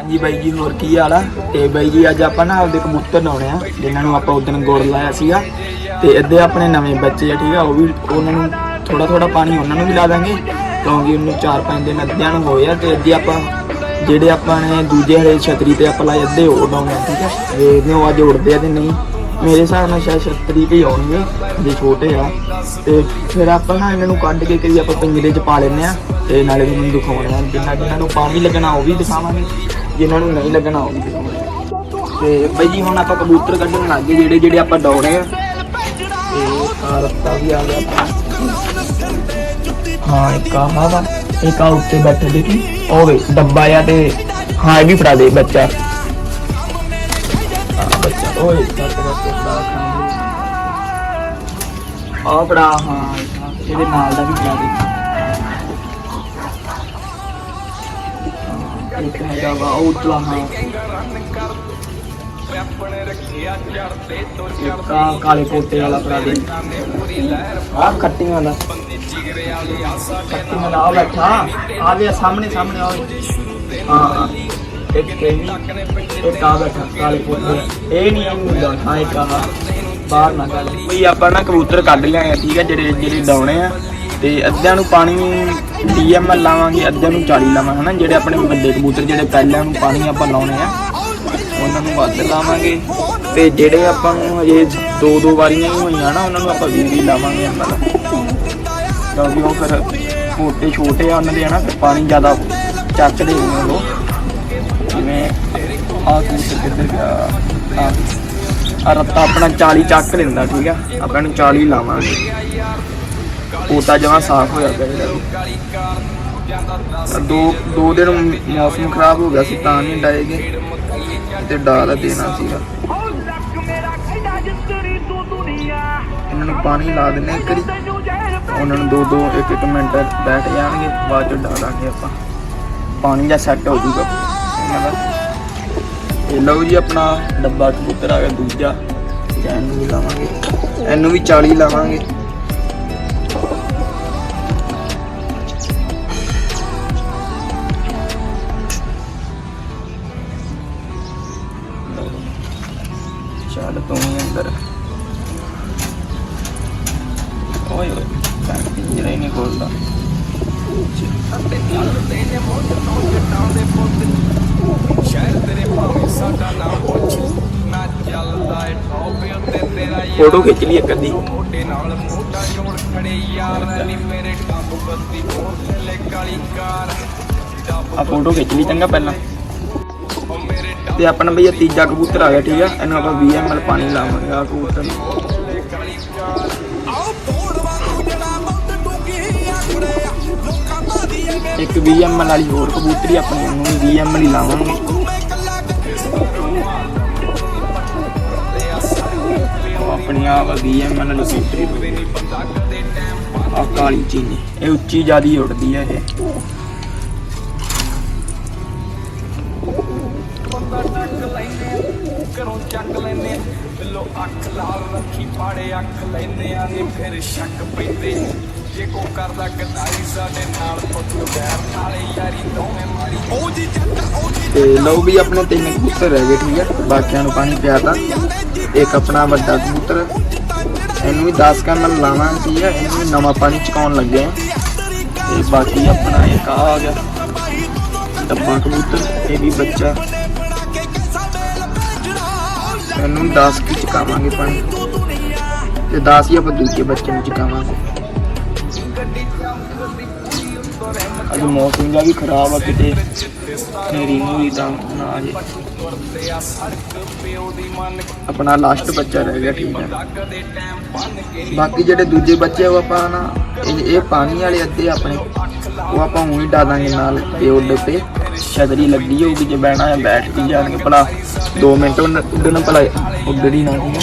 ਹਾਂਜੀ ਬਾਈ ਜੀ, ਹੋਰ ਕੀ ਹਾਲ ਆ? ਤੇ ਬਾਈ ਜੀ, ਅੱਜ ਆਪਾਂ ਨਾ ਆਪਦੇ ਕਬੂਤਰ ਲਾਉਣੇ ਆ, ਜਿਨ੍ਹਾਂ ਨੂੰ ਆਪਾਂ ਉਦੋਂ ਗੁੜ ਲਾਇਆ ਸੀਗਾ। ਤੇ ਅੱਧੇ ਆਪਣੇ ਨਵੇਂ ਬੱਚੇ ਆ, ਠੀਕ ਆ, ਉਹ ਵੀ ਉਹਨਾਂ ਨੂੰ ਥੋੜਾ ਥੋੜਾ ਪਾਣੀ ਉਹਨਾਂ ਨੂੰ ਵੀ ਲਾ ਦਾਂਗੇ, ਕਿਉਂਕਿ ਉਹਨੂੰ 4-5 ਦਿਨ ਅੱਧਿਆਂ ਨੂੰ ਹੋਏ ਆ, ਤੇ ਅੱਧੇ ਆਪਾਂ ਜਿਹੜੇ ਆਪਾਂ ਨੇ ਦੂਜੇ ਹਰੇ ਛਤਰੀ ਤੇ ਆਪਾਂ ਲਾਏ ਅੱਧੇ ਉਹ ਲਾਉਣੇ ਠੀਕ ਆ। ਵੇਖਦੇ ਹਾਂ ਅੱਜ ਉੜਦੇ ਆ ਤੇ ਨਹੀਂ। ਮੇਰੇ ਹਿਸਾਬ ਨਾਲ ਸ਼ਾਇਦ ਛਤਰੀ ਤੇ ਆਉਣਗੇ, ਜੇ ਛੋਟੇ ਆ। ਤੇ ਫਿਰ ਆਪਾਂ ਨਾ ਇਹਨਾਂ ਨੂੰ ਕੱਢ ਕੇ ਕਈ ਆਪਾਂ ਪਿੰਜਰੇ 'ਚ ਪਾ ਲੈਂਦੇ ਆ, ਤੇ ਨਾਲੇ ਤੁਹਾਨੂੰ ਦਿਖਾਉਣੇ ਆ, ਜਿੰਨਾ ਜਿੰਨਾਂ ਨੂੰ ਪਾਣੀ ਲੱਗਣਾ ਉਹ ਵੀ ਦਿਖਾਵਾਂਗੇ। ਜਿਨ੍ਹਾਂ ਨੂੰ ਨਹੀਂ ਲੱਗਣਾ ਉਹ ਵੀ ਤੇ ਬਈ ਜੀ, ਹੁਣ ਆਪਾਂ ਕਬੂਤਰ ਕੱਢਣ ਲੱਗ ਗਏ, ਜਿਹੜੇ ਜਿਹੜੇ ਆਪਾਂ ਡਾਉਣੇ ਆ। ਤੇ ਆਹ ਰੱਤਾ ਵੀ ਆ ਗਿਆ ਹਾਂ, ਇੱਕ ਆਹ ਵਾ, ਇੱਕ ਆ ਉੱਤੇ ਬੈਠੇ ਦੇਖੀ ਉਹ ਵੇ, ਡੱਬਾ ਆ ਤੇ, ਹਾਂ, ਇਹ ਵੀ ਫੜਾ ਦੇ ਬੱਚਾ। ਆ ਬੱਚਾ, ਓਏ ਕੱਟ ਕੱਟ ਫੜਾ ਆ ਫੜਾ, ਹਾਂ, ਇਹਦੇ ਨਾਲ ਦਾ ਵੀ ਫੜਾ ਦੇ। ਇੱਕ ਹੈਗਾ ਵਾ ਉਤਲਾ ਹਾਂ। ਇੱਕ ਕਾਲੇ ਕੋਟੇ ਵਾਲਾ ਫੜਾ ਦੇ। ਆ ਖੱਟੀਆਂ ਦਾ। ਖੱਟੀਆਂ ਦਾ ਆ ਬੈਠਾ। ਆ ਗਿਆ ਸਾਹਮਣੇ ਸਾਹਮਣੇ ਆ ਹਾਂ ਇੱਕ ਇਹ ਵੀ, ਇੱਕ ਆ ਬੈਠਾ, ਕਾਲੇ ਕੋਟੇ ਇਹ ਨਹੀਂ ਇਹ ਹਾਂ, ਇੱਕ ਆ ਬਾਹਰ ਨਾ ਗੱਲ ਕੋਈ ਆਪਾਂ ਨਾ ਕਬੂਤਰ ਕੱਢ ਲਿਆਏ ਆ, ਠੀਕ ਆ, ਜਿਹੜੇ ਜਿਹੜੇ ਡਾਉਣੇ ਆ। ਤੇ ਅੱਧਿਆਂ ਨੂੰ ਪਾਣੀ ਡੀਐਮਐਲ ਲਾਵਾਂਗੇ ਅੱਧਿਆਂ ਨੂੰ 40 ਲਾਵਾਂਗੇ ਹਨਾ? ਜਿਹੜੇ ਆਪਣੇ ਵੱਡੇ ਕਬੂਤਰ, ਜਿਹੜੇ ਪਹਿਲਾਂ ਨੂੰ ਪਾਣੀ ਆਪਾਂ ਲਾਉਣੇ ਆ, ਉਹਨਾਂ ਨੂੰ ਵੱਧ ਲਾਵਾਂਗੇ। ਤੇ ਜਿਹੜੇ ਆਪਾਂ ਨੂੰ ਹਜੇ ਦੋ ਦੋ ਵਾਰੀਆਂ ਹੀ ਹੋਈਆਂ ਨਾ, ਉਹਨਾਂ ਨੂੰ ਆਪਾਂ 20 20 ਲਾਵਾਂਗੇ ਐਮਐਲ ਕਿਉਂਕਿ ਉਹ ਫਿਰ ਛੋਟੇ ਛੋਟੇ ਆ ਉਹਨਾਂ ਦੇ, ਹਨਾ? ਫਿਰ ਪਾਣੀ ਜ਼ਿਆਦਾ ਚੱਕਦੇ ਨੇ ਉਹ ਜਿਵੇਂ ਆਹ ਕਬੂਤਰ ਕਿੱਧਰ ਗਿਆ? ਆ ਰੱਤਾ ਆਪਣਾ 40 ਚੱਕ ਲੈਂਦਾ, ਠੀਕ ਆ? ਆਪਾਂ ਨੂੰ 40 ਲਾਵਾਂਗੇ। ਪੋਤਾ ਜਮਾ ਸਾਫ਼ ਹੋਇਆ ਪਿਆ ਇਹਦਾ ਦੋ ਦੋ ਦਿਨ ਮੌਸਮ ਖਰਾਬ ਹੋ ਗਿਆ ਸੀ, ਤਾਂ ਨਹੀਂ ਡਾਏਗੇ ਤੇ ਡਾਲ ਦੇਣਾ ਸੀਗਾ। ਇਹਨਾਂ ਨੂੰ ਪਾਣੀ ਲਾ ਦਿੰਨੇ ਇੱਕ ਉਹਨਾਂ ਨੂੰ ਦੋ ਦੋ, ਇੱਕ ਇੱਕ ਮਿੰਟ ਬੈਠ ਜਾਣਗੇ, ਬਾਅਦ ਚ ਡਾਲਾਂਗੇ ਆਪਾਂ। ਪਾਣੀ ਦਾ ਸੈੱਟ ਹੋ ਜੂਗਾ ਇਹਨਾਂ ਦਾ। ਇਹ ਲਓ ਜੀ ਆਪਣਾ ਡੱਬਾ ਕਬੂਤਰ ਆ ਗਿਆ ਦੂਜਾ। ਇਹਨੂੰ ਵੀ ਲਾਵਾਂਗੇ। ਇਹਨੂੰ ਵੀ 40 ਲਾਵਾਂਗੇ। ਫੋਟੋ ਖਿੱਚ ਲਈ ਇੱਕ ਅੱਧੀ। ਆ ਫੋਟੋ ਖਿੱਚ ਲਈ ਚੰਗਾ ਪਹਿਲਾਂ। ਤੇ ਆਪਣਾ ਭਈਆ ਤੀਜਾ ਕਬੂਤਰ ਆ ਗਿਆ ਠੀਕ ਆ? ਇਹਨੂੰ ਆਪਾਂ 20 ml ਪਾਣੀ ਲਾਵਾਂਗੇ ਆ ਕਬੂਤਰ ਨੂੰ। ਇੱਕ 20 ml ਵਾਲੀ ਹੋਰ ਕਬੂਤਰੀ ਆਪਣੀ ਵੀ 20 ml ਲਾਵਾਂਗੇ। ਉਹ ਆਪਣੀ ਆ ਵਾ 20 ਆ ਕਾਲੀ ਚੀਨੀ, ਇਹ ਉੱਚੀ ਜਿਆਦੀ ਉੱਡਦੀ ਹੈ ਇਹ। ਘਰੋਂ ਚੱਕ ਲੈਨੇ ਬਿੱਲੋ ਅੱਖ ਲਾਲ ਰੱਖੀ, ਪਾੜੇ ਅੱਖ ਲੈਨੇ ਆ ਨੀ ਫਿਰ ਸ਼ੱਕ ਪੈਂਦੇ ਜੇ ਕੋ ਕਰਦਾ ਗਦਾਰੀ ਸਾਡੇ ਨਾਲ ਪੁੱਤ ਬੈਰ ਨਾਲੇ ਯਾਰੀ ਦੋਵੇਂ ਮਾਰੀ। ਉਹ ਜੀ ਜੱਟਾ ਉਹ ਜੀ ਤੇ ਲਓ ਵੀ ਆਪਣੇ ਤਿੰਨ ਕਬੂਤਰ ਰਹਿ ਗਏ ਠੀਕ ਹੈ ਬਾਕੀਆਂ ਨੂੰ ਪਾਣੀ ਪਿਆਤਾ। ਇੱਕ ਆਪਣਾ ਵੱਡਾ ਕਬੂਤਰ। ਇਹਨੂੰ ਵੀ 10 ਕਮਲ ਲਾਵਾਂ ਠੀਕ ਹੈ ਇਹਨੂੰ ਵੀ ਨਵਾਂ ਪਾਣੀ ਚਕਾਉਣ ਲੱਗੇ ਆ। ਤੇ ਬਾਕੀ ਆਪਣਾ ਇੱਕ ਆ ਗਿਆ। ਡੱਬਾ ਕਬੂਤਰ ਇਹ ਵੀ ਬੱਚਾ। ਇਹਨੂੰ 10 ਕੀ ਚਕਾਵਾਂਗੇ ਪਾਣੀ। ਤੇ 10 ਹੀ ਆਪਾਂ ਦੂਜੇ ਬੱਚੇ ਨੂੰ ਚਕਾਵਾਂਗੇ। ਅੱਜ ਮੌਸਮ ਦਾ ਵੀ ਖਰਾਬ ਆ ਕਿਤੇ। ਮੇਰੀ ਮੂਰੀ ਤਾਂ ਨਾ ਆ ਜੇ। ਆਪਣਾ ਲਾਸਟ ਬੱਚਾ ਰਹਿ ਗਿਆ, ਠੀਕ ਹੈ। ਬਾਕੀ ਜਿਹੜੇ ਦੂਜੇ ਬੱਚੇ ਉਹ ਆਪਾਂ ਨਾ, ਇਹ ਪਾਣੀ ਵਾਲੇ ਅੱਧੇ ਆਪਣੇ, ਉਹ ਆਪਾਂ ਉਹੀ ਡਾ ਦਾਂਗੇ ਨਾਲ ਤੇ ਉੱਡ ਤੇ ਛਤਰੀ ਲੱਗੀ ਹੋਊਗੀ, ਜੇ ਬਹਿਣਾ ਹੈ ਬੈਠ ਕੇ ਜਾਣਗੇ। ਭਲਾ 2 ਮਿੰਟ ਉੱਡ- ਉੱਡਣ ਭਲਾ ਹੀ ਨਾ ਠੀਕ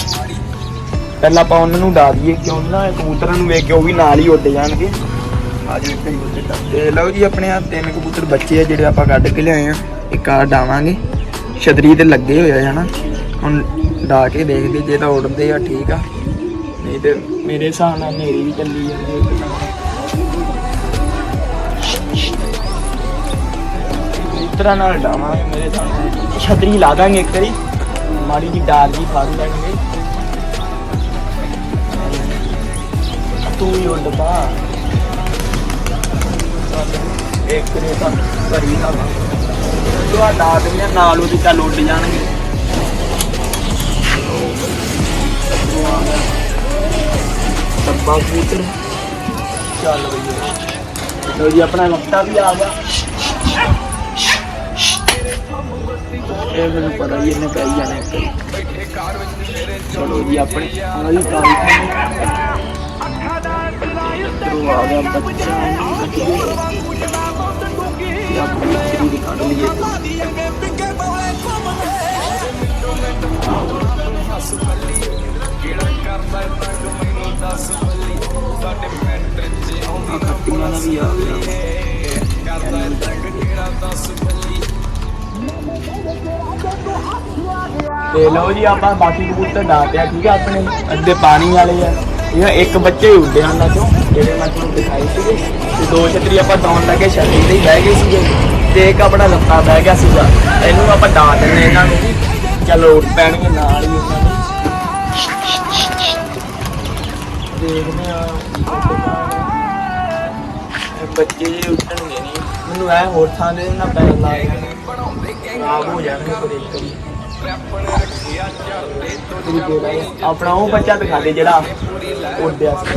ਪਹਿਲਾਂ ਆਪਾਂ ਉਹਨਾਂ ਨੂੰ ਡਾ ਦਈਏ, ਕਿਉਂ ਨਾ ਕਬੂਤਰਾਂ ਨੂੰ ਵੇਖ ਕੇ ਉਹ ਵੀ ਨਾਲ ਹੀ ਉੱਡ ਜਾਣਗੇ। ਆ ਜੀ ਇੱਥੇ ਹੀ ਤੇ ਲਓ ਜੀ, ਆਪਣੇ ਆ ਤਿੰਨ ਕਬੂਤਰ ਬੱਚੇ ਆ ਜਿਹੜੇ ਆਪਾਂ ਕੱਢ ਕੇ ਲਿਆਏ ਆ। ਇੱਕ ਆ ਡਾਵਾਂਗੇ। ਛਤਰੀ ਤੇ ਲੱਗੇ ਹੋਏ ਆ, ਹਨਾ। ਹੁਣ ਡਾ ਕੇ ਦੇਖਦੇ ਜੇ ਤਾਂ ਉੱਡਦੇ ਆ, ਠੀਕ ਆ। ਨਹੀਂ ਤੇ ਮੇਰੇ ਹਿਸਾਬ ਨਾਲ ਹਨੇਰੀ ਵੀ ਚੱਲੀ ਜਾਂਦੀ ਹੈ ਕਬੂਤਰ ਕਬੂਤਰਾਂ ਨਾਲ ਡਾਵਾਂਗੇ ਮੇਰੇ ਸਾਹਮਣੇ ਛਤਰੀ ਲਾ ਦਾਂਗੇ ਇੱਕ ਵਾਰੀ। ਮਾੜੀ ਜੀ ਡਾਰ ਜੀ ਫੜ ਲੈਣਗੇ। ਤੂੰ ਹੀ ਉੱਡ ਪਾ ਇੱਕ ਨੇ ਤਾਂ ਭਰੀ ਹਵਾ ਜੋ ਆ ਆ, ਨਾਲ ਉਹਦੇ ਚੱਲ ਉੱਡ ਜਾਣਗੇ। ਡੱਬਾ ਕਬੂਤਰ ਚੱਲ ਬਈ ਲੋ ਜੀ ਆਪਣਾ ਮੱਤਾ ਵੀ ਆ ਗਿਆ। ਇਹ ਮੈਨੂੰ ਪਤਾ ਹੀ ਇਹਨੇ ਕਹੀ ਜਾਣਾ ਇੱਕ। ਚਲੋ ਜੀ ਆਪਣੇ ਆ ਵੀ ਕਾਲ ਤੋਂ ਆ ਗਿਆ ਬੱਚਾ ਇਹ ਆਪਣੀ ਦੀ ਕੱਢ ਲਈਏ ਆ ਦਾ ਵੀ ਆ ਗਿਆ ਤੇ ਲਓ ਜੀ, ਆਪਾਂ ਬਾਕੀ ਕਬੂਤਰ ਡਾਟਿਆ ਠੀਕ ਆ ਆਪਣੇ? ਅੱਧੇ ਪਾਣੀ ਵਾਲੇ ਆ। ਇਹ ਇੱਕ ਬੱਚੇ ਹੀ ਉੱਡੇ ਉਹਨਾਂ ਚੋਂ, ਜਿਹੜੇ ਮੈਂ ਤੁਹਾਨੂੰ ਦਿਖਾਈ ਸੀਗੇ। ਤੇ ਦੋ ਛਤਰੀ ਆਪਾਂ ਡਾਉਣ ਲੱਗੇ, ਛਤਰੀ ਤੇ ਹੀ ਬਹਿ ਗਏ ਸੀਗੇ। ਤੇ ਇੱਕ ਆਪਣਾ ਲੱਤਾ ਬਹਿ ਗਿਆ ਸੀਗਾ। ਇਹਨੂੰ ਆਪਾਂ ਡਾ ਦਿੰਨੇ ਇਹਨਾਂ ਨੂੰ ਚਲੋ ਉੱਡ ਪੈਣਗੇ ਨਾਲ ਹੀ ਉਹਨਾਂ ਦੇ। ਦੇਖਦੇ ਆ ਬੱਚੇ ਜੀ ਉੱਡਣਗੇ ਨਹੀਂ। ਮੈਨੂੰ ਐ ਹੋਰ ਥਾਂ ਦੇ ਨਾ ਪੈਰ ਲਾ ਕੇ ਆਪ ਹੋ ਜਾਣਗੇ ਕੋਈ ਕਰੀ ਆਪਣਾ ਉਹ ਬੱਚਾ ਦਿਖਾ ਦੇ ਜਿਹੜਾ ਉੱਡਿਆ ਸੀ।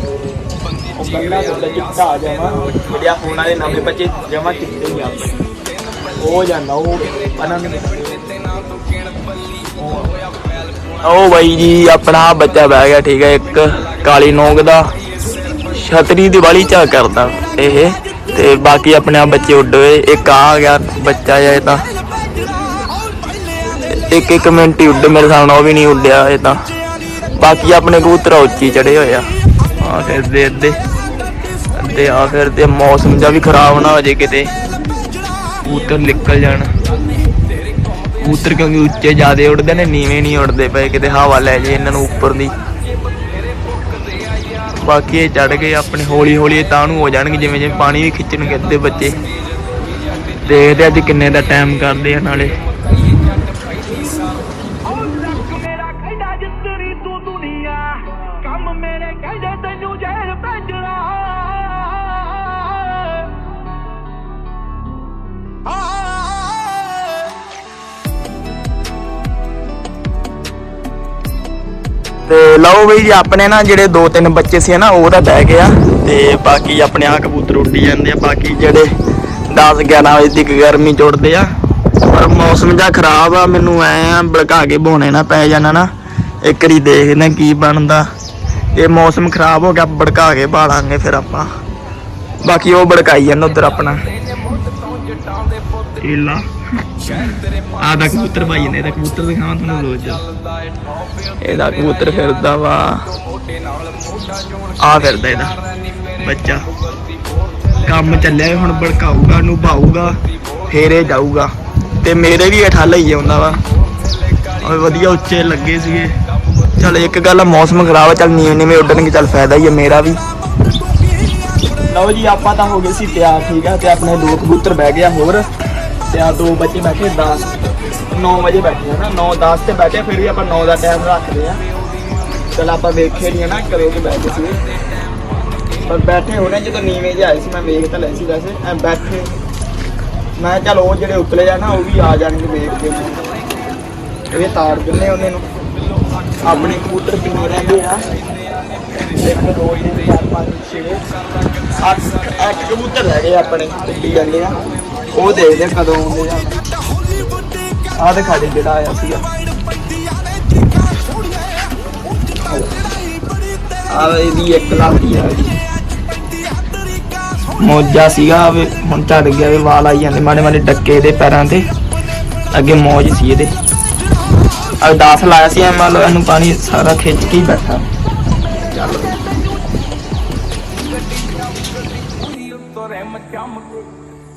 ਉਹ ਬੰਦਾ ਉੱਡਿਆ ਚਿੱਟਾ ਆ ਜਾਵਾ, ਜਿਹੜਿਆ ਹੁਣ ਵਾਲੇ ਨਵੇਂ ਬੱਚੇ ਜਮਾ ਚਿੱਟੇ ਹੀ ਆ। ਉਹ ਜਾਂਦਾ, ਉਹ ਆਨੰਦ ਉਹ ਬਾਈ ਜੀ, ਆਪਣਾ ਬੱਚਾ ਬਹਿ ਗਿਆ, ਠੀਕ ਹੈ ਇੱਕ ਕਾਲੀ ਨੋਕ ਦਾ। ਛਤਰੀ ਦੀ ਵਾਲੀ ਝਾ ਕਰਦਾ ਇਹ, ਤੇ ਬਾਕੀ ਆਪਣੇ ਆ ਬੱਚੇ ਉੱਡ ਹੋਏ, ਇੱਕ ਆ ਗਿਆ ਬੱਚਾ ਜਿਹਾ ਇੱਕ ਇੱਕ ਮਿੰਟ ਹੀ ਉੱਡੇ, ਮੇਰੇ ਸਾਹਮਣੇ ਉਹ ਵੀ ਨਹੀਂ ਉੱਡਿਆ ਇਹ ਤਾਂ। ਬਾਕੀ ਆਪਣੇ ਕਬੂਤਰ ਉੱਚੀ ਚੜੇ ਹੋਏ ਆ। ਆ ਫਿਰਦੇ ਅੱਧੇ ਅੱਧੇ ਆ ਫਿਰਦੇ, ਮੌਸਮ ਜਿਹਾ ਵੀ ਖਰਾਬ ਨਾ ਹੋ ਜੇ ਕਿਤੇ। ਕਬੂਤਰ ਨਿਕਲ ਜਾਣ। ਕਬੂਤਰ ਕਿਉਂਕਿ ਉੱਚੇ ਜ਼ਿਆਦੇ ਉੱਡਦੇ ਨੇ, ਨੀਵੇਂ ਨਹੀਂ ਉੱਡਦੇ ਪਏ, ਕਿਤੇ ਹਵਾ ਲੈ ਜੇ ਇਹਨਾਂ ਨੂੰ ਉੱਪਰ ਦੀ। ਬਾਕੀ ਇਹ ਚੜ ਗਏ, ਆਪਣੇ ਹੌਲੀ ਹੌਲੀ ਤਾਂ ਨੂੰ ਹੋ ਜਾਣਗੇ ਜਿਵੇਂ ਜਿਵੇਂ ਪਾਣੀ ਵੀ ਖਿੱਚਣਗੇ ਅੱਧੇ ਬੱਚੇ। ਦੇਖਦੇ ਅੱਜ ਕਿੰਨੇ ਦਾ ਟਾਈਮ ਕਰਦੇ ਆ ਨਾਲੇ। ਕੰਮ ਮੇਰੇ ਕਹਿੰਦੇ ਤੈਨੂੰ ਜੇਲ ਭੇਜਣਾ। ਤੇ ਲਓ ਬਈ ਜੀ, ਆਪਣੇ ਨਾ ਜਿਹੜੇ ਦੋ ਤਿੰਨ ਬੱਚੇ ਸੀ ਨਾ, ਉਹ ਤਾਂ ਬਹਿ ਗਿਆ। ਤੇ ਬਾਕੀ ਆਪਣੇ ਆ ਕਬੂਤਰ ਉੱਡੀ ਜਾਂਦੇ ਆ, ਬਾਕੀ ਜਿਹੜੇ 10 11 ਵਜੇ ਦੀ ਗਰਮੀ ਚ ਆ। ਪਰ ਮੌਸਮ ਜਿਹਾ ਖਰਾਬ ਆ, ਮੈਨੂੰ ਐ ਆ ਭੜਕਾ ਕੇ ਬੋਣੇ ਨਾ ਪੈ ਜਾਣਾ ਨਾ। ਇੱਕ ਵਾਰੀ ਦੇਖਦੇ ਕੀ ਬਣਦਾ। ਇਹ ਮੌਸਮ ਖਰਾਬ ਹੋ ਗਿਆ ਭੜਕਾ ਕੇ ਬਾਲਾਂਗੇ ਫਿਰ ਆਪਾਂ। ਬਾਕੀ ਉਹ ਭੜਕਾਈ ਜਾਂਦਾ ਉਧਰ ਆਪਣਾ। ਏਲਾ ਆ ਦਾ ਕਬੂਤਰ ਭਾਈ ਨੇ ਇਹਦਾ ਕਬੂਤਰ ਦਿਖਾਵਾਂ ਤੁਹਾਨੂੰ ਰੋਜ਼ ਇਹਦਾ ਕਬੂਤਰ ਫਿਰਦਾ ਵਾ। ਆ ਫਿਰਦਾ ਇਹਦਾ। ਬੱਚਾ। ਕੰਮ ਚੱਲਿਆ ਹੁਣ ਭੜਕਾਊਗਾ ਨੂੰ ਭਾਊਗਾ ਫੇਰ ਇਹ ਜਾਊਗਾ। ਤੇ ਮੇਰੇ ਵੀ ਇਹ ਠੱਲ ਹੀ ਆਉਂਦਾ ਵਾ। ਔਰ ਵਧੀਆ ਉੱਚੇ ਲੱਗੇ ਸੀਗੇ। ਚਲ ਇੱਕ ਗੱਲ ਆ ਮੌਸਮ ਖਰਾਬ ਆ, ਚਲ ਨੀਵੇਂ ਨੀਵੇਂ ਉੱਡਣਗੇ, ਚਲ ਫਾਇਦਾ ਹੀ ਆ ਮੇਰਾ ਵੀ। ਲਓ ਜੀ, ਆਪਾਂ ਤਾਂ ਹੋ ਗਏ ਸੀ ਤਿਆਰ, ਠੀਕ ਆ, ਤੇ ਆਪਣੇ ਦੋ ਕਬੂਤਰ ਬਹਿ ਗਿਆ ਹੋਰ। ਤੇ ਆ ਦੋ ਬੱਚੇ ਬੈਠੇ 10 9 ਵਜੇ ਬੈਠੇ ਆ ਨਾ 9 10 ਤੇ ਬੈਠੇ, ਫਿਰ ਵੀ ਆਪਾਂ 9 ਦਾ ਟਾਈਮ ਰੱਖਦੇ ਆ। ਚਲ ਆਪਾਂ ਵੇਖੇ ਨਹੀਂ ਨਾ ਕਦੋਂ ਕਿ ਬੈਠੇ ਸੀ ਪਰ ਬੈਠੇ ਹੋਣੇ ਜਦੋਂ ਨੀਵੇਂ ਜਿਹੇ ਆਏ ਸੀ, ਮੈਂ ਵੇਖ ਤਾਂ ਲੈ ਸੀ ਵੈਸੇ, ਐ ਬੈਠੇ। ਮੈਂ ਚਲ ਉਹ ਜਿਹੜੇ ਉਤਲੇ ਆ ਨਾ, ਉਹ ਵੀ ਆ ਜਾਣਗੇ ਵੇਖ ਕੇ। ਇਹ ਤਾਰ ਦਿੰਨੇ ਉਹਨੇ ਨੂੰ। ਆਪਣੇ ਕਬੂਤਰ ਕਿੰਨੇ ਰਹਿੰਦੇ ਆ। ਇੱਕ, ਦੋ ਤਿੰਨ, ਚਾਰ, ਪੰਜ, ਛੇ ਅੱਠ ਅੱਠ ਕਬੂਤਰ ਰਹਿ ਗਏ ਆਪਣੇ ਉੱਡੀ ਜਾਂਦੇ ਆ। ਉਹ ਦੇਖਦੇ ਕਦੋਂ ਆਉਂਦੇ ਆ। ਆਹ ਦਿਖਾ ਦੇ ਜਿਹੜਾ ਆਇਆ ਸੀਗਾ। ਆ ਇਹਦੀ ਇੱਕ ਲੱਖ ਆ ਮੋਜਾ ਸੀਗਾ ਹੁਣ ਝੜ ਗਿਆ ਵੀ ਵਾਲ ਆਈ ਜਾਂਦੇ ਮਾੜੇ ਮਾੜੇ ਡੱਕੇ ਇਹਦੇ ਪੈਰਾਂ ਤੇ। ਅੱਗੇ ਮੌਜ ਸੀ ਇਹਦੇ। ਆ 10 ਲਾਇਆ ਸੀ, ਐ ਮੰਨ ਲਓ ਇਹਨੂੰ ਪਾਣੀ ਸਾਰਾ ਖਿੱਚ ਕੇ ਹੀ ਬੈਠਾ। ਚੱਲ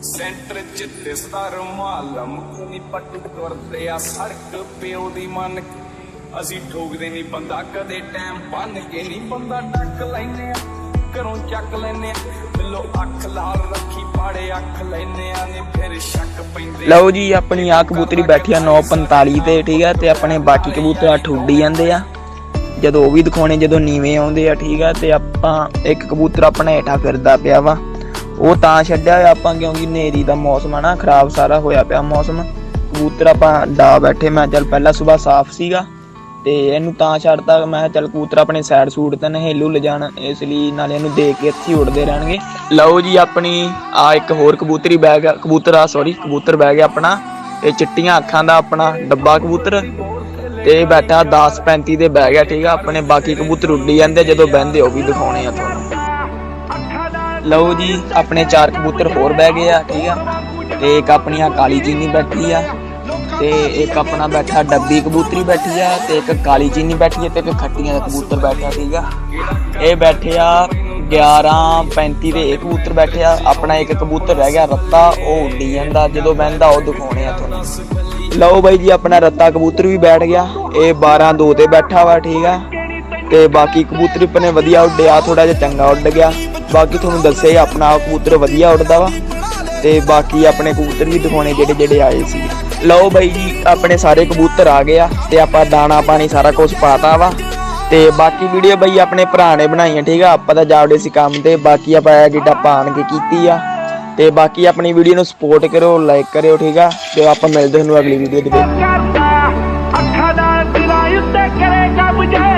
ਸੈਂਟਰ ਚ ਦਿਸਦਾ ਰੁਮਾਲਮ ਕੋਈ ਪੱਟ ਤੁਰਦੇ ਆ, ਸੜਕ ਪਿਓ ਦੀ ਮਨ ਅਸੀਂ ਠੋਕਦੇ ਨਹੀਂ ਬੰਦਾ, ਕਦੇ ਟਾਈਮ ਬੰਨ ਕੇ ਨਹੀਂ ਬੰਦਾ ਟੱਕ ਲੈਨੇ ਆ, ਘਰੋਂ ਚੱਕ ਲੈਨੇ ਆ। ਬਿੱਲੋ ਅੱਖ ਲਾਲ ਰੱਖੀ ਪਾੜੇ ਅੱਖ ਲੈਨੇ ਆ ਨੇ ਫਿਰ ਸ਼ੱਕ ਪੈਂਦੇ ਲਓ ਜੀ ਆਪਣੀ ਆ ਕਬੂਤਰੀ ਬੈਠੀ ਆ 945 ਤੇ ਠੀਕ ਆ ਤੇ ਆਪਣੇ ਬਾਕੀ ਕਬੂਤਰ ਅੱਠ ਉੱਡੀ ਜਾਂਦੇ ਆ। ਜਦੋਂ ਉਹ ਵੀ ਦਿਖਾਉਣੇ ਜਦੋਂ ਨੀਵੇਂ ਆਉਂਦੇ ਆ ਠੀਕ ਆ ਤੇ ਆਪਾਂ ਇੱਕ ਕਬੂਤਰ ਆਪਣਾ ਹੇਠਾਂ ਫਿਰਦਾ ਪਿਆ ਵਾ। ਉਹ ਤਾਂ ਛੱਡਿਆ ਹੋਇਆ ਆਪਾਂ ਕਿਉਂਕਿ ਨੇਰੀ ਦਾ ਮੌਸਮ ਆ ਨਾ ਖਰਾਬ ਸਾਰਾ ਹੋਇਆ ਪਿਆ ਮੌਸਮ। ਕਬੂਤਰ ਆਪਾਂ ਡਾ ਬੈਠੇ ਮੈਂ ਚੱਲ ਪਹਿਲਾਂ ਸਵੇਰ ਸਾਫ਼ ਸੀਗਾ। ਤੇ ਇਹਨੂੰ ਤਾਂ ਛੱਡਤਾ, ਮੈਂ ਕਿਹਾ ਚੱਲ ਕਬੂਤਰ ਆਪਣੇ ਸਾਈਡ ਸੂਟ ਤੇ ਨਹੇਲੂ ਲਿਜਾਣ ਇਸ ਲਈ ਨਾਲੇ ਇਹਨੂੰ ਦੇਖ ਕੇ ਇੱਥੇ ਉੱਡਦੇ ਰਹਿਣਗੇ। ਲਓ ਜੀ ਆਪਣੀ ਆ ਇੱਕ ਹੋਰ ਕਬੂਤਰੀ ਬੈਗ ਕਬੂਤਰ ਆ ਸੌਰੀ ਕਬੂਤਰ ਬੈਗ ਹੈ ਆਪਣਾ ਇਹ ਚਿੱਟੀਆਂ ਅੱਖਾਂ ਦਾ ਆਪਣਾ ਡੱਬਾ ਕਬੂਤਰ, ਤੇ ਬੈਠਾ 10 35 ਦੇ ਬੈਗ ਹੈ ਠੀਕ ਆ, ਆਪਣੇ ਬਾਕੀ ਕਬੂਤਰ ਉੱਡੀ ਜਾਂਦੇ ਜਦੋਂ ਬਹਿੰਦੇ ਉਹ ਵੀ ਦਿਖਾਉਣੇ ਆ ਤੁਹਾਨੂੰ। ਲਓ ਜੀ, ਆਪਣੇ ਚਾਰ ਕਬੂਤਰ ਹੋਰ ਬਹਿ ਗਏ ਆ, ਠੀਕ ਆ, ਤੇ ਇੱਕ ਆਪਣੀ ਆ ਕਾਲੀ ਚੀਨੀ ਬੈਠੀ ਆ ਤੇ ਇੱਕ ਆਪਣਾ ਬੈਠਾ ਡੱਬੀ ਕਬੂਤਰੀ ਬੈਠੀ ਆ ਤੇ ਇੱਕ ਕਾਲੀ ਚੀਨੀ ਬੈਠੀ ਆ ਤੇ ਇੱਕ ਖੱਟੀਆਂ ਦਾ ਕਬੂਤਰ ਬੈਠਾ ਠੀਕ ਆ ਇਹ ਬੈਠੇ ਆ 11 35 ਦੇ ਇੱਕ ਕਬੂਤਰ ਬੈਠੇ ਆ। ਆਪਣਾ ਇੱਕ ਕਬੂਤਰ ਰਹਿ ਗਿਆ ਰੱਤਾ, ਉਹ ਉੱਡੀ ਜਾਂਦਾ। ਜਦੋਂ ਬਹਿੰਦਾ ਉਹ ਦਿਖਾਉਣੇ ਆ ਤੁਹਾਨੂੰ। ਲਓ ਬਾਈ ਜੀ, ਆਪਣਾ ਰੱਤਾ ਕਬੂਤਰ ਵੀ ਬੈਠ ਗਿਆ। ਇਹ 12 2 ਤੇ ਬੈਠਾ ਵਾ, ਠੀਕ ਆ। ਤੇ ਬਾਕੀ ਕਬੂਤਰ ਆਪਣੇ ਵਧੀਆ ਉੱਡਿਆ ਥੋੜਾ ਜਿਹਾ ਚੰਗਾ ਉੱਡ ਗਿਆ। ਬਾਕੀ ਤੁਹਾਨੂੰ ਦੱਸਿਆ ਆਪਣਾ ਕਬੂਤਰ ਵਧੀਆ ਉੱਡਦਾ ਵਾ। ਤੇ ਬਾਕੀ ਆਪਣੇ ਕਬੂਤਰ ਵੀ ਦਿਖਾਉਣੇ ਜਿਹੜੇ ਜਿਹੜੇ ਆਏ ਸੀ। ਲਓ ਬਾਈ ਜੀ, ਆਪਣੇ ਸਾਰੇ ਕਬੂਤਰ ਆ ਗਏ ਆ ਤੇ ਆਪਾਂ ਦਾਣਾ ਪਾਣੀ ਸਾਰਾ ਕੁਝ ਪਾਤਾ ਵਾ। ਤੇ ਬਾਕੀ ਵੀਡੀਓ ਬਾਈ ਆਪਣੇ ਭਰਾ ਨੇ ਬਣਾਈ ਆ ਠੀਕ ਆ? ਆਪਾਂ ਤਾਂ ਜਾਵੜੇ ਸੀ ਕੰਮ ਤੇ, ਬਾਕੀ ਆਪਾਂ ਐਡਿਟ ਆਪਾਂ ਆਣ ਕੇ ਕੀਤੀ ਆ। ਤੇ ਬਾਕੀ ਆਪਣੀ ਵੀਡੀਓ ਨੂੰ ਸਪੋਰਟ ਕਰੋ ਲਾਈਕ ਕਰਿਓ, ਠੀਕ ਆ? ਤੇ ਆਪਾਂ ਮਿਲਦੇ ਹਾਂ ਤੁਹਾਨੂੰ ਅਗਲੀ ਵੀਡੀਓ ਦੇ ਵਿੱਚ।